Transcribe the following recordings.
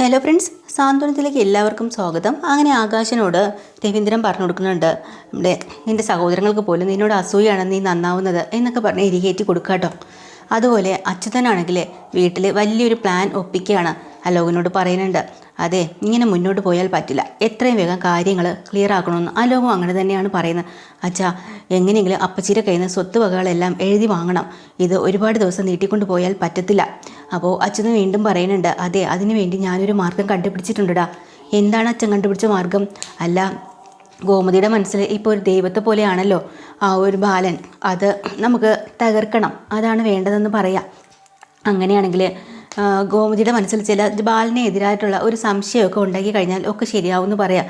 Hello friends സാന്ത്വനത്തിലേക്ക് എല്ലാവർക്കും സ്വാഗതം. അങ്ങനെ ആകാശനോട് രവീന്ദ്രൻ പറഞ്ഞു കൊടുക്കുന്നുണ്ട് നമ്മുടെ നിന്റെ സഹോദരങ്ങൾക്ക് പോലും നിന്നോട് അസൂയാണ് നീ നന്നാവുന്നത് എന്നൊക്കെ പറഞ്ഞ് ഇരികേറ്റി കൊടുക്കാട്ടോ. അതുപോലെ അച്യുതനാണെങ്കിൽ വീട്ടിൽ വലിയൊരു പ്ലാൻ ഒപ്പിക്കുകയാണ്. അലോകിനോട് പറയുന്നുണ്ട് അതെ ഇങ്ങനെ മുന്നോട്ട് പോയാൽ പറ്റില്ല. എത്രയും വേഗം കാര്യങ്ങൾ ക്ലിയർ ആക്കണമെന്ന് അലോകം അങ്ങനെ തന്നെയാണ് പറയുന്നത്. അച്ഛാ എങ്ങനെയെങ്കിലും അപ്പച്ചിയുടെ കയ്യിൽ നിന്ന് സ്വത്ത് വകകളെല്ലാം എഴുതി വാങ്ങണം. ഇത് ഒരുപാട് ദിവസം നീട്ടിക്കൊണ്ട് പോയാൽ പറ്റത്തില്ല. അപ്പോൾ അച്ഛന് വീണ്ടും പറയുന്നുണ്ട് അതെ അതിനുവേണ്ടി ഞാനൊരു മാർഗം കണ്ടുപിടിച്ചിട്ടുണ്ടടാ. എന്താണ് അച്ഛൻ കണ്ടുപിടിച്ച മാർഗം? അല്ല ഗോമതിയുടെ മനസ്സിൽ ഇപ്പോൾ ഒരു ദൈവത്തെ പോലെയാണല്ലോ ആ ഒരു ബാലൻ. അത് നമുക്ക് തകർക്കണം. അതാണ് വേണ്ടതെന്ന് പറയാം. അങ്ങനെയാണെങ്കിൽ ഗോമതിയുടെ മനസ്സിൽ ചില ബാലിനെ എതിരായിട്ടുള്ള ഒരു സംശയമൊക്കെ ഉണ്ടാക്കി കഴിഞ്ഞാൽ ഒക്കെ ശരിയാവുമെന്ന് പറയാം.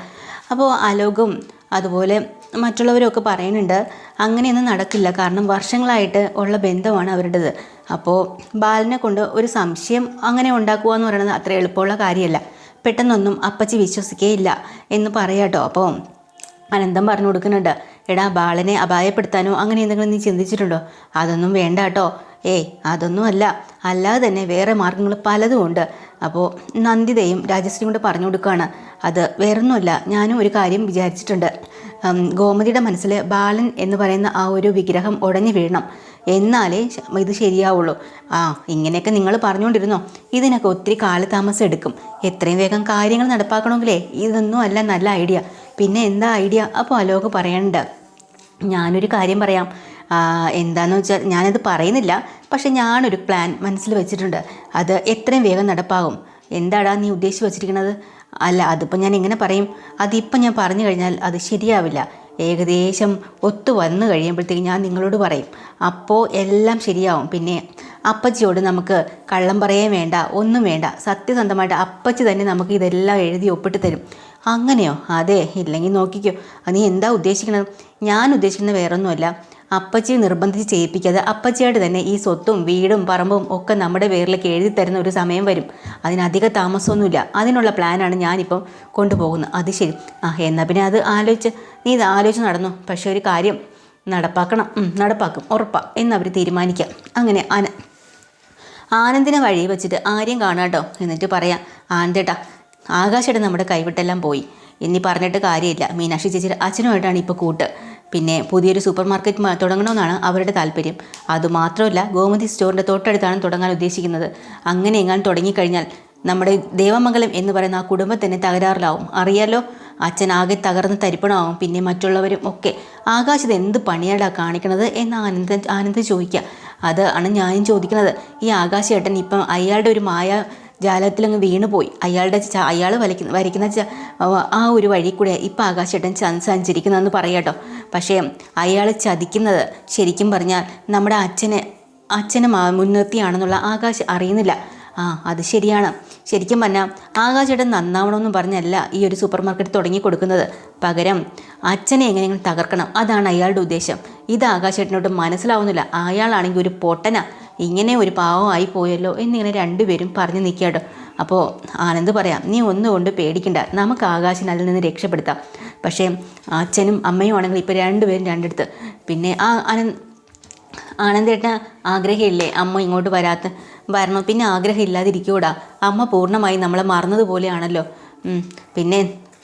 അപ്പോൾ അലോകും അതുപോലെ മറ്റുള്ളവരൊക്കെ പറയുന്നുണ്ട് അങ്ങനെയൊന്നും നടക്കില്ല. കാരണം വർഷങ്ങളായിട്ട് ഉള്ള ബന്ധമാണ് അവരുടേത്. അപ്പോൾ ബാലിനെ കൊണ്ട് ഒരു സംശയം അങ്ങനെ ഉണ്ടാക്കുക എന്ന് പറയുന്നത് അത്ര എളുപ്പമുള്ള കാര്യമല്ല. പെട്ടെന്നൊന്നും അപ്പച്ചി വിശ്വസിക്കുകയില്ല എന്ന് പറയാട്ടോ അപ്പോൾ അനന്തം പറഞ്ഞു കൊടുക്കുന്നുണ്ട് എടാ ബാലനെ അപായപ്പെടുത്താനോ അങ്ങനെ എന്തെങ്കിലും നീ ചിന്തിച്ചിട്ടുണ്ടോ? അതൊന്നും വേണ്ട കേട്ടോ. ഏയ് അതൊന്നും അല്ല. അല്ലാതെ തന്നെ വേറെ മാർഗങ്ങൾ പലതും ഉണ്ട്. അപ്പോൾ നന്ദിതയും രാജശ്രീയും കൂടെ പറഞ്ഞു കൊടുക്കുകയാണ് അത് വേറൊന്നുമല്ല ഞാനും ഒരു കാര്യം വിചാരിച്ചിട്ടുണ്ട്. ഗോമതിയുടെ മനസ്സിൽ ബാലൻ എന്ന് പറയുന്ന ആ ഒരു വിഗ്രഹം ഉടഞ്ഞു വീഴണം. എന്നാലേ ഇത് ശരിയാവുള്ളൂ. ആ ഇങ്ങനെയൊക്കെ നിങ്ങൾ പറഞ്ഞുകൊണ്ടിരുന്നോ? ഇതിനൊക്കെ ഒത്തിരി കാലതാമസം എടുക്കും. എത്രയും വേഗം കാര്യങ്ങൾ നടപ്പാക്കണമെങ്കിലേ ഇതൊന്നും അല്ല നല്ല ഐഡിയ. പിന്നെ എന്താ ഐഡിയ? അപ്പോൾ അലോക് പറയണ്ട ഞാനൊരു കാര്യം പറയാം. ആ, എന്താന്ന് വെച്ചാൽ ഞാനത് പറയുന്നില്ല പക്ഷെ ഞാനൊരു പ്ലാൻ മനസ്സിൽ വെച്ചിട്ടുണ്ട്. അത് എത്രയും വേഗം നടപ്പാകും. എന്താടാ നീ ഉദ്ദേശിച്ച് വെച്ചിരിക്കുന്നത് അല്ല അതിപ്പോൾ ഞാൻ എങ്ങനെ പറയും? അതിപ്പം ഞാൻ പറഞ്ഞു കഴിഞ്ഞാൽ അത് ശരിയാവില്ല. ഏകദേശം ഒത്തു വന്നു കഴിയുമ്പോഴത്തേക്ക് ഞാൻ നിങ്ങളോട് പറയും. അപ്പോൾ എല്ലാം ശരിയാവും. പിന്നെ അപ്പച്ചിയോട് നമുക്ക് കള്ളം പറയേ വേണ്ട ഒന്നും വേണ്ട. സത്യസന്ധമായിട്ട് അപ്പച്ചി തന്നെ നമുക്ക് ഇതെല്ലാം എഴുതി ഒപ്പിട്ട് തരും. അങ്ങനെയോ? അതെ ഇല്ലെങ്കിൽ നോക്കിക്കോ. നീ എന്താ ഉദ്ദേശിക്കുന്നത് ഞാൻ ഉദ്ദേശിക്കുന്നത് വേറൊന്നുമല്ല. അപ്പച്ചിയെ നിർബന്ധിച്ച് ചെയ്യിപ്പിക്കാതെ അപ്പച്ചിയായിട്ട് തന്നെ ഈ സ്വത്തും വീടും പറമ്പും ഒക്കെ നമ്മുടെ പേരിലേക്ക് എഴുതി തരുന്ന ഒരു സമയം വരും. അതിനധിക താമസമൊന്നുമില്ല. അതിനുള്ള പ്ലാനാണ് ഞാനിപ്പം കൊണ്ടുപോകുന്നത്. അത് ശരി. ആ എന്നാൽ പിന്നെ അത് ആലോചിച്ച് നീ ഇത് ആലോചിച്ച് നടന്നു. പക്ഷേ ഒരു കാര്യം നടപ്പാക്കണം. നടപ്പാക്കും. ഉറപ്പാ. എന്നവർ തീരുമാനിക്കാം. അങ്ങനെ ആന ആനന്ദിനെ വഴി വെച്ചിട്ട് ആരെയും കാണാട്ടോ എന്നിട്ട് പറയാം ആനന്ദേട്ടാ ആകാശേട്ട നമ്മുടെ കൈവിട്ടെല്ലാം പോയി. ഇനി പറഞ്ഞിട്ട് കാര്യമില്ല. മീനാക്ഷി ചേച്ചിയുടെ അച്ഛനുമായിട്ടാണ് ഇപ്പോൾ കൂട്ട്. പിന്നെ പുതിയൊരു സൂപ്പർ മാർക്കറ്റ് തുടങ്ങണമെന്നാണ് അവരുടെ താല്പര്യം. അതുമാത്രമല്ല ഗോമതി സ്റ്റോറിന്റെ തൊട്ടടുത്താണ് തുടങ്ങാൻ ഉദ്ദേശിക്കുന്നത്. അങ്ങനെ എങ്ങാനും തുടങ്ങിക്കഴിഞ്ഞാൽ നമ്മുടെ ദേവമംഗലം എന്ന് പറയുന്ന ആ കുടുംബം തന്നെ തകരാറിലാവും. അറിയാലോ അച്ഛൻ ആകെ തകർന്ന് തരിപ്പണമാവും. പിന്നെ മറ്റുള്ളവരും ഒക്കെ ആകാശത്ത് എന്ത് പണിയാടാ കാണിക്കണത്? എന്ന് ആനന്ദ ആനന്ദ് ചോദിക്കുക. അത് ആണ് ഞാനും ചോദിക്കുന്നത്. ഈ ആകാശേട്ടൻ ഇപ്പം അയാളുടെ ഒരു മായ ജാലത്തിലങ്ങ് വീണുപോയി. അയാളുടെ അയാൾ വരയ്ക്കുന്ന വരയ്ക്കുന്ന ആ ഒരു വഴി കൂടെ ഇപ്പം ആകാശേട്ടൻ സഞ്ചരിക്കുന്നതെന്ന് പറയാട്ടോ. പക്ഷേ അയാൾ ചതിക്കുന്നത് ശരിക്കും പറഞ്ഞാൽ നമ്മുടെ അച്ഛനെ അച്ഛനെ മുൻനിർത്തിയാണെന്നുള്ള ആകാശ് അറിയുന്നില്ല. ആ അത് ശരിയാണ്. ശരിക്കും പറഞ്ഞാൽ ആകാശേട്ടൻ നന്നാവണമെന്നും പറഞ്ഞല്ല ഈ ഒരു സൂപ്പർ മാർക്കറ്റ് തുടങ്ങി കൊടുക്കുന്നത് പകരം അച്ഛനെ എങ്ങനെയെങ്കിലും തകർക്കണം അതാണ് അയാളുടെ ഉദ്ദേശം. ഇത് ആകാശേട്ടനോട് മനസ്സിലാവുന്നില്ല. അയാളാണെങ്കിൽ ഒരു പൊട്ടന. ഇങ്ങനെ ഒരു പാവമായി പോയല്ലോ എന്നിങ്ങനെ രണ്ടുപേരും പറഞ്ഞു നിൽക്കാട്ടോ അപ്പോൾ ആനന്ദ് പറയാം നീ ഒന്നുകൊണ്ട് പേടിക്കണ്ട. നമുക്ക് ആകാശിനെ അതിൽ നിന്ന് രക്ഷപ്പെടുത്താം. പക്ഷേ അച്ഛനും അമ്മയും ആണെങ്കിൽ ഇപ്പോൾ രണ്ടുപേരും രണ്ടിടത്ത്. പിന്നെ ആ ആനന്ദ് ആനന്ദേട്ടന് ആഗ്രഹമില്ലേ? അമ്മ ഇങ്ങോട്ട് വരാത്ത വരണം? പിന്നെ ആഗ്രഹം ഇല്ലാതിരിക്കൂടാ അമ്മ പൂർണമായി നമ്മളെ മറന്നതുപോലെയാണല്ലോ. പിന്നെ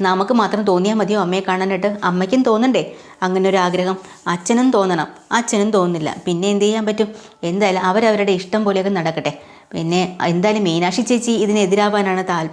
നമുക്ക് മാത്രം തോന്നിയാൽ മതിയോ അമ്മയെ കാണാനായിട്ട്? അമ്മയ്ക്കും തോന്നണ്ടേ? അങ്ങനെ ഒരു ആഗ്രഹം അച്ഛനും തോന്നണം. അച്ഛനും തോന്നില്ല പിന്നെ എന്ത് ചെയ്യാൻ പറ്റും? എന്തായാലും അവരവരുടെ ഇഷ്ടം പോലെയൊക്കെ നടക്കട്ടെ. പിന്നെ എന്തായാലും മീനാക്ഷി ചേച്ചി ഇതിനെതിരാവാനാണ് താൽ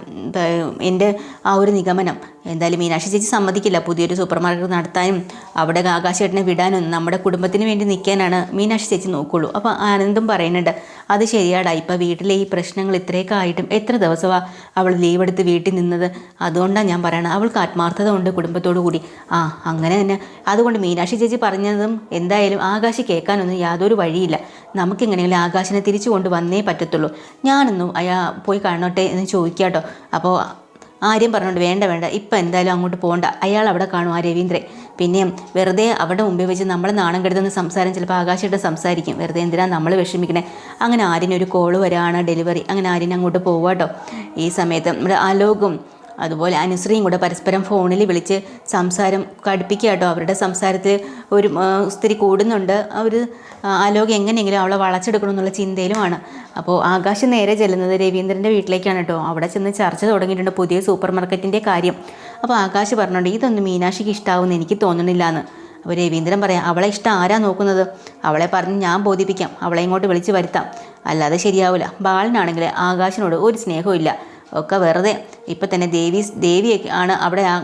എന്റെ ആ ഒരു നിഗമനം. എന്തായാലും മീനാക്ഷി ചേച്ചി സമ്മതിക്കില്ല. പുതിയൊരു സൂപ്പർ മാർക്കറ്റ് നടത്താനും അവിടെ ആകാശേട്ടനെ വിടാനും നമ്മുടെ കുടുംബത്തിന് വേണ്ടി നിൽക്കാനാണ് മീനാക്ഷി ചേച്ചി നോക്കുള്ളൂ. അപ്പോൾ ആനന്ദും പറയുന്നുണ്ട് അത് ശരിയാടാ. ഇപ്പം വീട്ടിലെ ഈ പ്രശ്നങ്ങൾ ഇത്രയൊക്കെ ആയിട്ടും എത്ര ദിവസമാണ് അവൾ ലീവ് എടുത്ത് വീട്ടിൽ നിന്നത്? അതുകൊണ്ടാണ് ഞാൻ പറയണത് അവൾക്ക് ആത്മാർത്ഥത ഉണ്ട് കുടുംബത്തോടു കൂടി. ആ അങ്ങനെ തന്നെ. അതുകൊണ്ട് മീനാക്ഷി ചേച്ചി പറഞ്ഞതും എന്തായാലും ആകാശ് കേൾക്കാനൊന്നും യാതൊരു വഴിയില്ല. നമുക്കെങ്ങനെയെങ്കിലും ആകാശിനെ തിരിച്ചു കൊണ്ട് വന്നേ പറ്റത്തുള്ളൂ. ഞാനൊന്നും അയാ പോയി കാണോട്ടെ എന്ന് ചോദിക്കാട്ടോ. അപ്പോൾ ആര്യം പറഞ്ഞോണ്ട് വേണ്ട വേണ്ട. ഇപ്പം എന്തായാലും അങ്ങോട്ട് പോകണ്ട അയാൾ അവിടെ കാണും ആ രവീന്ദ്രൻ. പിന്നെയും വെറുതെ അവിടെ മുമ്പിൽ വെച്ച് നമ്മൾ നാണം കെടുത്തുന്ന സംസാരം ചിലപ്പോൾ ആകാശമായിട്ട് സംസാരിക്കും. വെറുതെ എന്തിനാണ് നമ്മൾ വിഷമിക്കണേ? അങ്ങനെ ആര്യനൊരു കോൾ വരാണ് ഡെലിവറി അങ്ങനെ ആര്യൻ അങ്ങോട്ട് പോവാട്ടോ. ഈ സമയത്ത് നമ്മുടെ അലോകും അതുപോലെ അനുശ്രീയും കൂടെ പരസ്പരം ഫോണിൽ വിളിച്ച് സംസാരം കടുപ്പിക്കുക കേട്ടോ. അവരുടെ സംസാരത്തിൽ ഒരു ഒത്തിരി കൂടുന്നുണ്ട്. അവർ ആലോക എങ്ങനെയെങ്കിലും അവളെ വളച്ചെടുക്കണം എന്നുള്ള ചിന്തയിലുമാണ്. അപ്പോൾ ആകാശം നേരെ ചെല്ലുന്നത് രവീന്ദ്രന്റെ വീട്ടിലേക്കാണ് കേട്ടോ. അവിടെ ചെന്ന് ചർച്ച തുടങ്ങിയിട്ടുണ്ട് പുതിയ സൂപ്പർ മാർക്കറ്റിന്റെ കാര്യം. അപ്പോൾ ആകാശ് പറഞ്ഞിട്ടുണ്ട് ഇതൊന്നും മീനാക്ഷിക്ക് ഇഷ്ടാവുമെന്ന് എനിക്ക് തോന്നുന്നില്ല എന്ന് അപ്പോൾ രവീന്ദ്രൻ പറയാം അവളെ ഇഷ്ടം ആരാ നോക്കുന്നത്? അവളെ പറഞ്ഞ് ഞാൻ ബോധിപ്പിക്കാം. അവളെ ഇങ്ങോട്ട് വിളിച്ച് വരുത്താം. അല്ലാതെ ശരിയാവില്ല ബാലനാണെങ്കിൽ ആകാശിനോട് ഒരു സ്നേഹവും ഒക്കെ വെറുതെ ഇപ്പം തന്നെ ദേവി ദേവിയൊക്കെ ആണ് അവിടെ ആ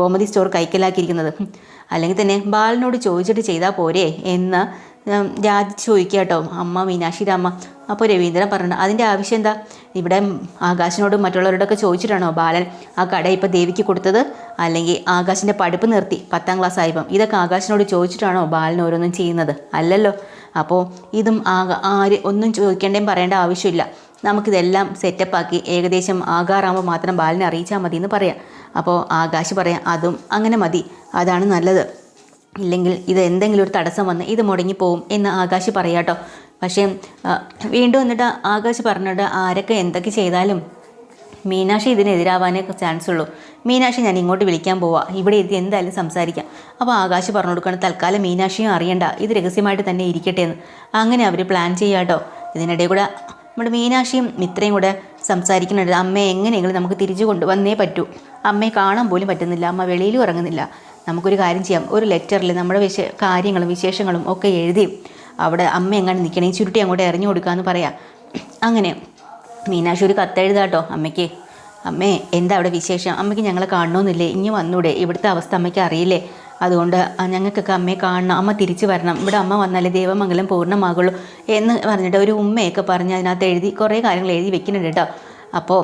ഗോമതി സ്റ്റോർ കൈക്കലാക്കിയിരിക്കുന്നത്. അല്ലെങ്കിൽ തന്നെ ബാലനോട് ചോദിച്ചിട്ട് ചെയ്താൽ പോരെ എന്ന് രാജി ചോദിക്കുക കേട്ടോ. അമ്മ മീനാക്ഷിയുടെ അമ്മ. അപ്പോൾ രവീന്ദ്രൻ പറഞ്ഞു അതിന്റെ ആവശ്യം എന്താ? ഇവിടെ ആകാശിനോടും മറ്റുള്ളവരോടൊക്കെ ചോദിച്ചിട്ടാണോ ബാലൻ ആ കട ഇപ്പം ദേവിക്ക് കൊടുത്തത്? അല്ലെങ്കിൽ ആകാശിന്റെ പഠിപ്പ് നിർത്തി പത്താം ക്ലാസ് ആയപ്പം? ഇതൊക്കെ ആകാശിനോട് ചോദിച്ചിട്ടാണോ ബാലൻ ഓരോന്നും ചെയ്യുന്നത്? അല്ലല്ലോ. അപ്പോൾ ഇതും ആര് ഒന്നും ചോദിക്കേണ്ടേം പറയേണ്ട ആവശ്യമില്ല. നമുക്കിതെല്ലാം സെറ്റപ്പാക്കി ഏകദേശം ആകാറാകുമ്പോൾ മാത്രം ബാലിനെ അറിയിച്ചാൽ മതി എന്ന് പറയാം. അപ്പോൾ ആകാശ് പറയാം അതും അങ്ങനെ മതി അതാണ് നല്ലത്. ഇല്ലെങ്കിൽ ഇത് എന്തെങ്കിലും ഒരു തടസ്സം വന്ന് ഇത് മുടങ്ങി മുടങ്ങിപ്പോവും എന്ന് ആകാശ് പറയാട്ടോ പക്ഷേ വീണ്ടും എന്നിട്ട് ആകാശ് പറഞ്ഞിട്ട് ആരൊക്കെ എന്തൊക്കെ ചെയ്താലും മീനാക്ഷി ഇതിനെതിരാവാനേ ചാൻസ് ഉള്ളൂ. മീനാക്ഷി ഞാൻ ഇങ്ങോട്ട് വിളിക്കാൻ പോവാ. ഇവിടെ ഇരുത്തി എന്തായാലും സംസാരിക്കാം. അപ്പോൾ ആകാശ് പറഞ്ഞു കൊടുക്കണം തൽക്കാലം മീനാക്ഷിയും അറിയണ്ട. ഇത് രഹസ്യമായിട്ട് തന്നെ ഇരിക്കട്ടെ എന്ന്. അങ്ങനെ അവർ പ്ലാൻ ചെയ്യാട്ടോ ഇതിനിടെ കൂടെ നമ്മുടെ മീനാക്ഷിയും മിത്രയും കൂടെ സംസാരിക്കുന്നുണ്ട്. അമ്മയെ എങ്ങനെയെങ്കിലും നമുക്ക് തിരിച്ചു കൊണ്ടുവന്നേ പറ്റൂ. അമ്മയെ കാണാൻ പോലും പറ്റുന്നില്ല. അമ്മ വെളിയിലും ഇറങ്ങുന്നില്ല. നമുക്കൊരു കാര്യം ചെയ്യാം. ഒരു ലെറ്ററിൽ നമ്മുടെ വിശേ കാര്യങ്ങളും വിശേഷങ്ങളും ഒക്കെ എഴുതി അവിടെ അമ്മ എങ്ങനെ നിൽക്കണേ ചുരുട്ടി അങ്ങോട്ട് എറിഞ്ഞു കൊടുക്കാമെന്ന് പറയാം. അങ്ങനെ മീനാക്ഷി ഒരു കത്തെഴുതാട്ടോ അമ്മയ്ക്ക്. അമ്മേ എന്താ അവിടെ വിശേഷം? അമ്മയ്ക്ക് ഞങ്ങളെ കാണണമെന്നില്ലേ ഇനി വന്നൂടെ. ഇവിടുത്തെ അവസ്ഥ അമ്മയ്ക്ക് അറിയില്ലേ? അതുകൊണ്ട് ഞങ്ങൾക്കൊക്കെ അമ്മയെ കാണണം അമ്മ തിരിച്ചു വരണം. ഇവിടെ അമ്മ വന്നാലേ ദേവമംഗലം പൂർണമാകുള്ളൂ എന്ന് പറഞ്ഞിട്ട് ഒരു ഉമ്മയൊക്കെ പറഞ്ഞ് അതിനകത്ത് എഴുതി കുറേ കാര്യങ്ങൾ എഴുതി വെക്കുന്നുണ്ട് കേട്ടോ. അപ്പോൾ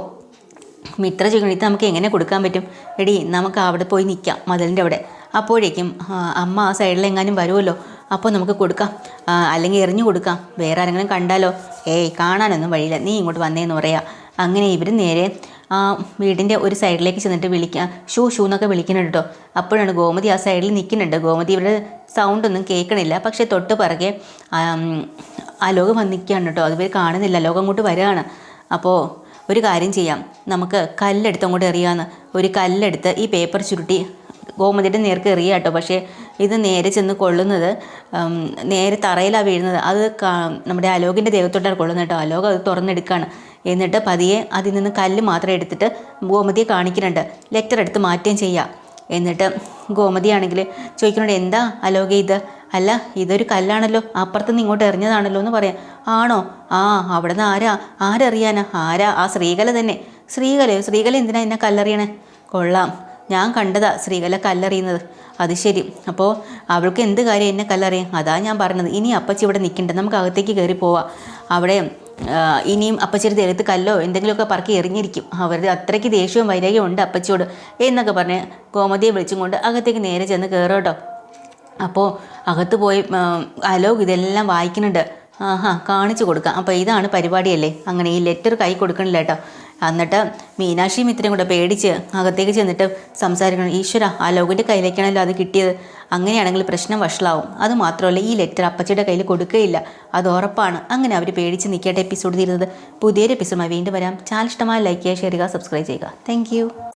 മിത്ര ചോദിക്കണം നമുക്ക് എങ്ങനെ കൊടുക്കാൻ പറ്റും? എടി നമുക്ക് അവിടെ പോയി നിൽക്കാം മതിലിന്റെ അവിടെ. അപ്പോഴേക്കും അമ്മ ആ സൈഡിലെങ്ങാനും വരുമല്ലോ. അപ്പോൾ നമുക്ക് കൊടുക്കാം. അല്ലെങ്കിൽ എറിഞ്ഞു കൊടുക്കാം. വേറെ ആരെങ്കിലും കണ്ടാലോ? ഏയ് കാണാനൊന്നും വഴിയില്ല. നീ ഇങ്ങോട്ട് വന്നേന്ന് പറയാം. അങ്ങനെ ഇവർ നേരെ വീടിന്റെ ഒരു സൈഡിലേക്ക് ചെന്നിട്ട് വിളിക്കാം ഷൂ ഷൂ എന്നൊക്കെ വിളിക്കുന്നുണ്ട് കേട്ടോ അപ്പോഴാണ് ഗോമതി ആ സൈഡിൽ നിൽക്കുന്നുണ്ട്. ഗോമതി ഇവരുടെ സൗണ്ടൊന്നും കേൾക്കണില്ല. പക്ഷേ തൊട്ട് പിറകെ വന്ന് നിൽക്കുകയാണ് കേട്ടോ അത് ഇവർ കാണുന്നില്ല. ലോകം അങ്ങോട്ട് വരികയാണ്. അപ്പോൾ ഒരു കാര്യം ചെയ്യാം. നമുക്ക് കല്ലെടുത്ത് അങ്ങോട്ട് എറിയാമെന്ന് ഒരു കല്ലെടുത്ത് ഈ പേപ്പർ ചുരുട്ടി ഗോമതിയുടെ നേർക്ക് എറിയുക കേട്ടോ പക്ഷേ ഇത് നേരെ ചെന്ന് കൊള്ളുന്നത് നേരെ തറയിലാണ് വീഴുന്നത്. അത് നമ്മുടെ അലോകിന്റെ ദേഹത്തോട്ടാണ് കൊള്ളുന്നത് കേട്ടോ അലോകം അത് തുറന്നെടുക്കുകയാണ് എന്നിട്ട് പതിയെ അതിൽ നിന്ന് കല്ല് മാത്രം എടുത്തിട്ട് ഗോമതിയെ കാണിക്കുന്നുണ്ട്. ലെറ്റർ എടുത്ത് മാറ്റുകയും ചെയ്യാം. എന്നിട്ട് ഗോമതിയാണെങ്കിൽ ചോദിക്കുന്നുണ്ട് എന്താ അലോക ഇത്? അല്ല ഇതൊരു കല്ലാണല്ലോ. അപ്പുറത്ത് നിന്ന് ഇങ്ങോട്ട് എറിഞ്ഞതാണല്ലോ എന്ന് പറയാം. ആണോ? ആ അവിടെ നിന്ന് ആരാ? ആരറിയാനാ? ആരാ? ആ ശ്രീകല തന്നെ. ശ്രീകലയോ? ശ്രീകല എന്തിനാ എന്നെ കല്ലെറിയണേ? കൊള്ളാം. ഞാൻ കണ്ടതാ ശ്രീകല കല്ലെറിയുന്നത്. അത് ശരി. അപ്പോൾ അവൾക്ക് എന്ത് കാര്യം എന്നെ കല്ലെറിയാം അതാ ഞാൻ പറഞ്ഞത്. ഇനി അപ്പച്ചി ഇവിടെ നിൽക്കണ്ട. നമുക്ക് അകത്തേക്ക് കയറി പോവാം. അവിടെ ഇനിയും അപ്പച്ചിയുടെ ദേഹത്ത് കല്ലോ എന്തെങ്കിലുമൊക്കെ പറക്കി എറിഞ്ഞിരിക്കും. അവരുടെ അത്രയ്ക്ക് ദേഷ്യവും വൈരാഗ്യവും ഉണ്ട് അപ്പച്ചിയോട് എന്നൊക്കെ പറഞ്ഞ് ഗോമതിയെ വിളിച്ചും കൊണ്ട് അകത്തേക്ക് നേരെ ചെന്ന് കയറോട്ടോ അപ്പോൾ അകത്ത് പോയി അലോക് ഇതെല്ലാം വായിക്കുന്നുണ്ട്. ആഹാ കാണിച്ചു കൊടുക്കാം. അപ്പോൾ ഇതാണ് പരിപാടിയല്ലേ? അങ്ങനെ ഈ ലെറ്റർ കൈ കൊടുക്കണില്ല കേട്ടോ. എന്നിട്ട് മീനാക്ഷിയും ഇത്രയും കൂടെ പേടിച്ച് അകത്തേക്ക് ചെന്നിട്ട് സംസാരിക്കണം. ഈശ്വര ആ ലോകിന്റെ കയ്യിലേക്കാണല്ലോ അത് കിട്ടിയത്. അങ്ങനെയാണെങ്കിൽ പ്രശ്നം വഷളാവും. അത് മാത്രമല്ല ഈ ലെറ്റർ അപ്പച്ചിയുടെ കയ്യിൽ കൊടുക്കുകയില്ല. അത് ഉറപ്പാണ്. അങ്ങനെ അവർ പേടിച്ച് നിൽക്കേണ്ട എപ്പിസോഡ് തീരുന്നത് പുതിയൊരു എപ്പിസോഡുമായി വീണ്ടും വരാം. ചാനൽ ഇഷ്ടമായ ലൈക്ക് ചെയ്യുക ഷെയർ ചെയ്യുക സബ്സ്ക്രൈബ് ചെയ്യുക. താങ്ക്